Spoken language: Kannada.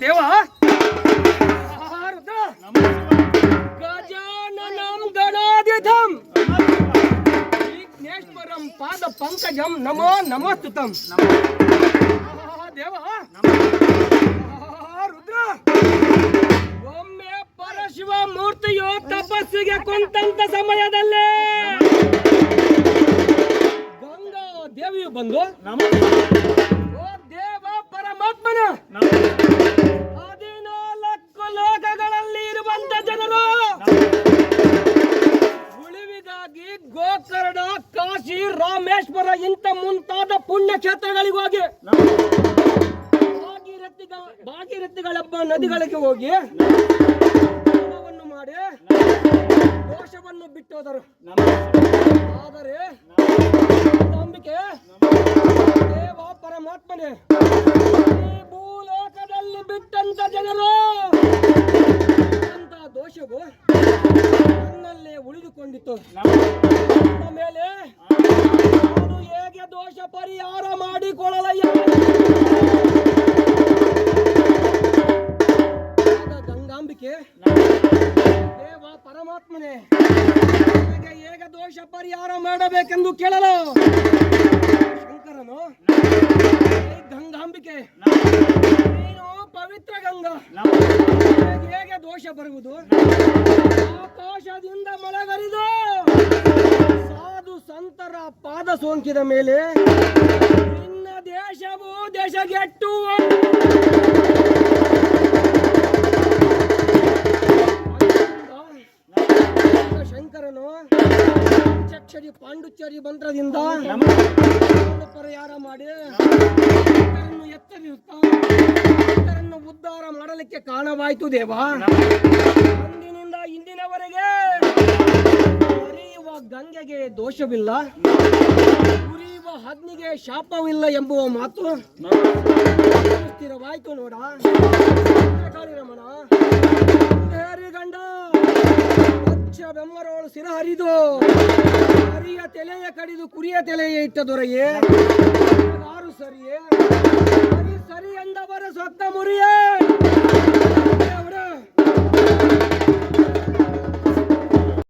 ದೇವ. ಗಜಾನನಂ ಗಣಾಧಿತಂ ವಿಘ್ನೇಶ್ವರಂ ಪಾದ ಪಂಕಜಂ ನಮೋ ನಮಸ್ತುತಂ. ದೇವ. ರುದ್ರ. ಒಮ್ಮೆ ಪರಶಿವ ಮೂರ್ತಿಯು ತಪಸ್ಸಿಗೆ ಕುಂತಂತ ಸಮಯದಲ್ಲೇ ಗಂಗಾ ದೇವಿಯು ಬಂದು ಪರಮಾತ್ಮನ ಹದಿನಾಲ್ಕು ಲೋಕಗಳಲ್ಲಿ ಇರುವಂತ ಜನರು, ಉಳಿವಿಗಾಗಿ ಗೋಕರ್ಣ, ಕಾಶಿ, ರಾಮೇಶ್ವರ ಇಂಥ ಮುಂತಾದ ಪುಣ್ಯ ಕ್ಷೇತ್ರಗಳಿಗೆ ಹೋಗಿ. ಭಾಗೀರಥಿಗ ಭಾಗೀರಥಿಗಳೆಂಬ ನದಿಗಳಿಗೆ ಹೋಗಿ ಮಾಡಿ ದೋಷವನ್ನು ಬಿಟ್ಟೋದರು. ಆದರೆ ನಂಬಿಕೆ ದೇವ ಪರಮಾತ್ಮನೇ. ಬಿಟ್ಟಂತ ಜನರು! ಅಂತ ದೋಷವು ನನ್ನಲ್ಲೇ ಉಳಿದುಕೊಂಡಿತ್ತು. ಅಂದ ಮೇಲೆ ನಾನು ಹೇಗೆ ದೋಷ ಪರಿಹಾರ ಮಾಡಿಕೊಳ್ಳಲಯ್ಯ? ಗಂಗಾಂಬಿಕೆ, ದೇವ ಪರಮಾತ್ಮನೇ ಹೇಗೆ ದೋಷ ಪರಿಹಾರ ಮಾಡಬೇಕೆಂದು ಕೇಳಲು? ಶಂಕರನು ಹೇಗೆ ದೋಷ ಬರುವುದು? ಆಕಾಶದಿಂದ ಮಳೆಗರಿದು ಸಾಧು ಸಂತರ ಪಾದ ಸೋಂಕಿದ ಮೇಲೆ ನಿನ್ನ ದೇಶವು ದೇಶಗೆಟ್ಟು ಶಂಕರನು ಚಕ್ಷರಿ ಪಾಂಡುಚೇರಿ ಮಂತ್ರದಿಂದ ಪರಿಹಾರ ಮಾಡಿ ಉದ್ಧಾರ ಮಾಡಲಿಕ್ಕೆ ಕಾರಣವಾಯಿತು ದೇವ. ಅಂದಿನಿಂದ ಇಂದಿನವರೆಗೆ ಹರಿಯುವ ಗಂಗೆಗೆ ದೋಷವಿಲ್ಲ. ಉರಿಯುವ ಅಗ್ನಿಗೆ ಶಾಪವಿಲ್ಲ ಎಂಬುವ ಮಾತು. ಸ್ಥಿರವಾಯ್ತು ನೋಡ. ಗಂಡ. ಬೆಮ್ಮರೋಳು ಸಿರ ಹರಿದು ಹರಿಯ ತಲೆಯ ಕಡಿದು ಕುರಿಯ ತಲೆಯ ಇಟ್ಟ ದೊರೆಯೇ.